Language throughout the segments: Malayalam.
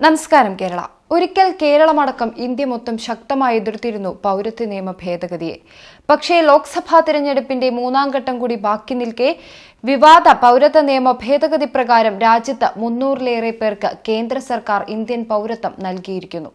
നമസ്കാരം കേരള. ഒരിക്കൽ കേരളമടക്കം ഇന്ത്യ മൊത്തം ശക്തമായി എതിർത്തിരുന്നു പൗരത്വ നിയമ ഭേദഗതിയെ. പക്ഷേ ലോക്സഭാ തിരഞ്ഞെടുപ്പിന്റെ മൂന്നാം ഘട്ടം കൂടി ബാക്കി നിൽക്കെ വിവാദ പൗരത്വ നിയമ ഭേദഗതി പ്രകാരം രാജ്യത്ത് മുന്നൂറിലേറെ പേർക്ക് കേന്ദ്ര സർക്കാർ ഇന്ത്യൻ പൗരത്വം നൽകിയിരിക്കുന്നു.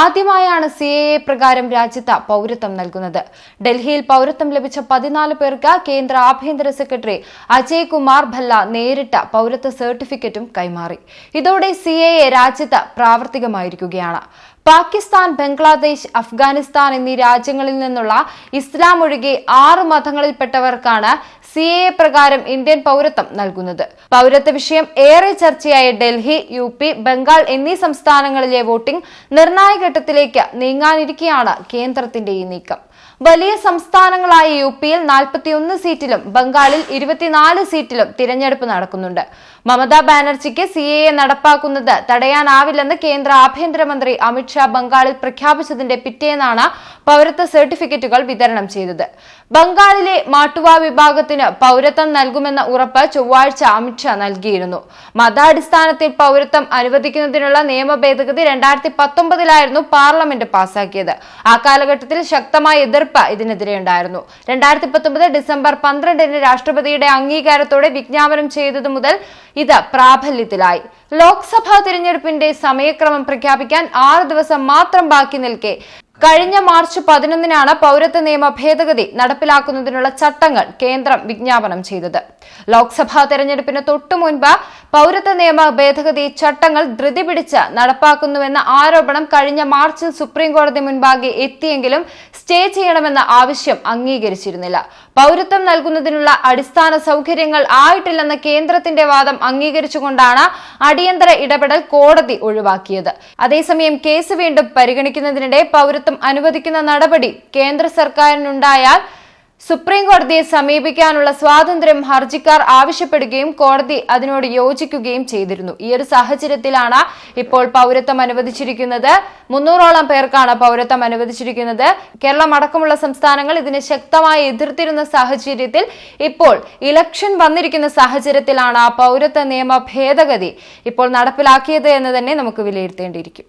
ആദ്യമായാണ് സി എ പ്രകാരം രാജ്യത്ത് പൗരത്വം നൽകുന്നത്. ഡൽഹിയിൽ പൗരത്വം ലഭിച്ച പതിനാല് പേർക്ക് കേന്ദ്ര ആഭ്യന്തര സെക്രട്ടറി അജയ് കുമാർ ഭല്ല നേരിട്ട് പൗരത്വ സർട്ടിഫിക്കറ്റും കൈമാറി. ഇതോടെ സി എ രാജ്യത്ത് പ്രാവർത്തികമായിരിക്കുകയാണ്. പാകിസ്ഥാൻ ബംഗ്ലാദേശ് അഫ്ഗാനിസ്ഥാൻ എന്നീ രാജ്യങ്ങളിൽ നിന്നുള്ള ഇസ്ലാം ഒഴികെ ആറ് മതങ്ങളിൽപ്പെട്ടവർക്കാണ് സി എ പ്രകാരം ഇന്ത്യൻ പൗരത്വം നൽകുന്നത്. പൗരത്വ വിഷയം ഏറെ ചർച്ചയായ ഡൽഹി യു പി ബംഗാൾ എന്നീ സംസ്ഥാനങ്ങളിലെ വോട്ടിംഗ് നിർണായക ഘട്ടത്തിലേക്ക് നീങ്ങാനിരിക്കെയാണ് കേന്ദ്രത്തിന്റെ ഈ നീക്കം. വലിയ സംസ്ഥാനങ്ങളായ യു പിയിൽ നാൽപ്പത്തിയൊന്ന് സീറ്റിലും ബംഗാളിൽ ഇരുപത്തിനാല് സീറ്റിലും തിരഞ്ഞെടുപ്പ് നടക്കുന്നുണ്ട്. മമതാ ബാനർജിക്ക് സി എ എ നടപ്പാക്കുന്നത് തടയാനാവില്ലെന്ന് കേന്ദ്ര ആഭ്യന്തരമന്ത്രി അമിത്ഷാ ബംഗാളിൽ പ്രഖ്യാപിച്ചതിന്റെ പിറ്റേന്നാണ് പൗരത്വ സർട്ടിഫിക്കറ്റുകൾ വിതരണം ചെയ്തത്. ബംഗാളിലെ മാട്ടുവ വിഭാഗത്തിന് പൗരത്വം നൽകുമെന്ന ഉറപ്പ് ചൊവ്വാഴ്ച അമിത്ഷാ നൽകിയിരുന്നു. മതാടിസ്ഥാനത്തിൽ പൗരത്വം അനുവദിക്കുന്നതിനുള്ള നിയമ ഭേദഗതി രണ്ടായിരത്തി പത്തൊമ്പതിലായിരുന്നു പാർലമെന്റ് പാസാക്കിയത്. ആ കാലഘട്ടത്തിൽ ശക്തമായ എതിർപ്പ് ഇതിനെതിരെയുണ്ടായിരുന്നു രണ്ടായിരത്തി പത്തൊമ്പത് ഡിസംബർ പന്ത്രണ്ടിന് രാഷ്ട്രപതിയുടെ അംഗീകാരത്തോടെ വിജ്ഞാപനം ചെയ്തതു മുതൽ ഇത് പ്രാബല്യത്തിലായി. ലോക്സഭാ തിരഞ്ഞെടുപ്പിന്റെ സമയക്രമം പ്രഖ്യാപിക്കാൻ ആറ് ദിവസം മാത്രം ബാക്കി നിൽക്കെ കഴിഞ്ഞ മാർച്ച് പതിനൊന്നിനാണ് പൌരത്വ നിയമ ഭേദഗതി നടപ്പിലാക്കുന്നതിനുള്ള ചട്ടങ്ങൾ കേന്ദ്രം വിജ്ഞാപനം ചെയ്തത്. ലോക്സഭാ തെരഞ്ഞെടുപ്പിന് തൊട്ടു മുൻപ് പൗരത്വ നിയമ ഭേദഗതി ചട്ടങ്ങൾ ധൃതി പിടിച്ച് നടപ്പാക്കുന്നുവെന്ന ആരോപണം കഴിഞ്ഞ മാർച്ചിൽ സുപ്രീം കോടതി മുൻപാകെ എത്തിയെങ്കിലും സ്റ്റേ ചെയ്യണമെന്ന ആവശ്യം അംഗീകരിച്ചിരുന്നില്ല. പൌരത്വം നൽകുന്നതിനുള്ള അടിസ്ഥാന സൗകര്യങ്ങൾ ആയിട്ടില്ലെന്ന കേന്ദ്രത്തിന്റെ വാദം അംഗീകരിച്ചുകൊണ്ടാണ് അടിയന്തര ഇടപെടൽ കോടതി ഒഴിവാക്കിയത്. അതേസമയം കേസ് വീണ്ടും പരിഗണിക്കുന്നതിനിടെ പൗരത്വം അനുവദിക്കുന്ന നടപടി കേന്ദ്ര സർക്കാരിനുണ്ടായാൽ സുപ്രീം കോടതിയെ സമീപിക്കാനുള്ള സ്വാതന്ത്ര്യം ഹർജിക്കാർ ആവശ്യപ്പെടുകയും കോടതി അതിനോട് യോജിക്കുകയും ചെയ്തിരുന്നു. ഈ ഒരു സാഹചര്യത്തിലാണ് ഇപ്പോൾ പൗരത്വം അനുവദിച്ചിരിക്കുന്നത്. മുന്നൂറോളം പേർക്കാണ് പൗരത്വം അനുവദിച്ചിരിക്കുന്നത്. കേരളം അടക്കമുള്ള സംസ്ഥാനങ്ങൾ ഇതിനെ ശക്തമായി എതിർത്തിരുന്ന സാഹചര്യത്തിൽ ഇപ്പോൾ ഇലക്ഷൻ വന്നിരിക്കുന്ന സാഹചര്യത്തിലാണ് പൗരത്വ നിയമ ഭേദഗതി ഇപ്പോൾ നടപ്പിലാക്കിയത് എന്ന് തന്നെ നമുക്ക് വിലയിരുത്തേണ്ടിയിരിക്കും.